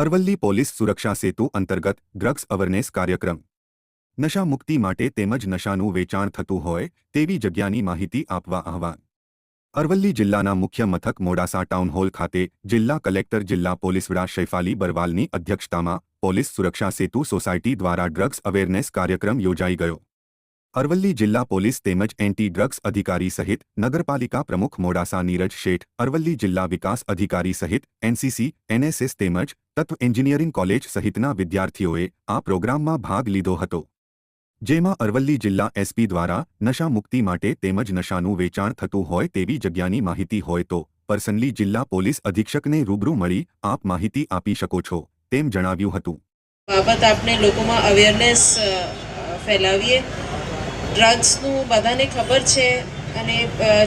Aravalli police સુરક્ષા સેતુ અંતર્ગત drugs awareness કાર્યક્રમ. નશા મુક્તિ માટે તેમજ નશાનું વેચાણ થતું હોય તેવી જગ્યાની માહિતી આપવા આહવાન. અરવલ્લી જિલ્લાના મુખ્ય મથક મોડાસા ટાઉન હોલ ખાતે જિલ્લા કલેક્ટર જિલ્લા પોલીસ વડા શૈફાલી બરવાલની અધ્યક્ષતામાં પોલીસ સુરક્ષા સેતુ સોસાયટી દ્વારા ડ્રગ્સ અવેરનેસ કાર્યક્રમ યોજાઈ ગયો. અરવલ્લી જિલ્લા પોલીસ તેમજ એન્ટી ડ્રગ્સ અધિકારી સહિત નગરપાલિકા પ્રમુખ મોડાસા નીરજ શેઠ, અરવલ્લી જિલ્લા વિકાસ અધિકારી સહિત એનસીસી, એનએસએસ તેમજ તત્વ એન્જિનિયરિંગ કોલેજ સહિતના વિદ્યાર્થીઓએ આ પ્રોગ્રામમાં ભાગ લીધો હતો. જેમાં અરવલ્લી જિલ્લા એસપી દ્વારા નશા મુક્તિ માટે તેમજ નશાનું વેચાણ થતું હોય તેવી જગ્યાની માહિતી હોય તો પર્સનલી જિલ્લા પોલીસ અધિક્ષકને રૂબરૂ મળી આપ માહિતી આપી શકો છો, તેમ જણાવ્યું હતું. બાબત આપણે લોકોમાં અવેરનેસ ફેલાવીએ. ડ્રગ્સનું બધાને ખબર છે. અને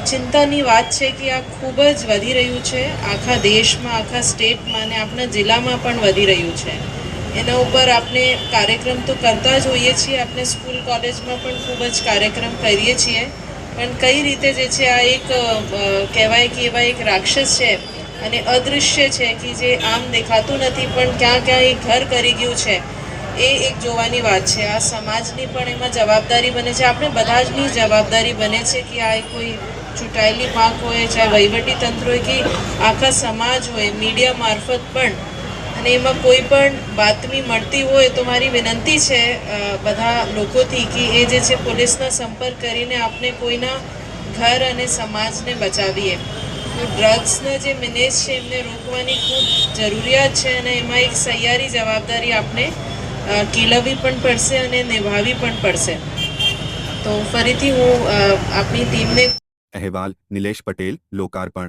ચિંતાની વાત છે કે આ ખૂબ જ વધી રહ્યું છે. આખા દેશમાં, આખા સ્ટેટમાં અને આપણા જિલ્લામાં પણ વધી રહ્યું છે. એના ઉપર આપણે કાર્યક્રમ તો કરતા જ હોઈએ છીએ. આપણે સ્કૂલ, કોલેજમાં પણ ખૂબ જ કાર્યક્રમ કરીએ છીએ. પણ કઈ રીતે જે છે, આ એક કહેવાય કે એવા એક રાક્ષસ છે અને અદૃશ્ય છે કે જે આમ દેખાતું નથી, પણ ક્યાં ક્યાં એ ઘર કરી ગયું છે. એ એક જોવાની વાત છે. આ સમાજની પણ એમાં જવાબદારી બને છે. આપણે બધા જની જવાબદારી બને છે કે આ કોઈ ચૂંટાયેલી પાંખ હોય, ચાહે તંત્ર હોય કે આખા સમાજ હોય, મીડિયા મારફત પણ. અને એમાં કોઈ પણ બાતમી મળતી હોય તો મારી વિનંતી છે બધા લોકોથી કે એ જે છે પોલીસના સંપર્ક કરીને આપણે કોઈના ઘર અને સમાજને બચાવીએ. તો ડ્રગ્સના જે મિનેજ છે, એમને રોકવાની ખૂબ જરૂરિયાત છે અને એમાં એક સહિયારી જવાબદારી આપણે કેળવવી પણ પડશે અને નિભાવવી પણ પડશે. તો ફરીથી હું આપની ટીમને અહેવાલ, નિલેશ પટેલ, લોકાર્પણ.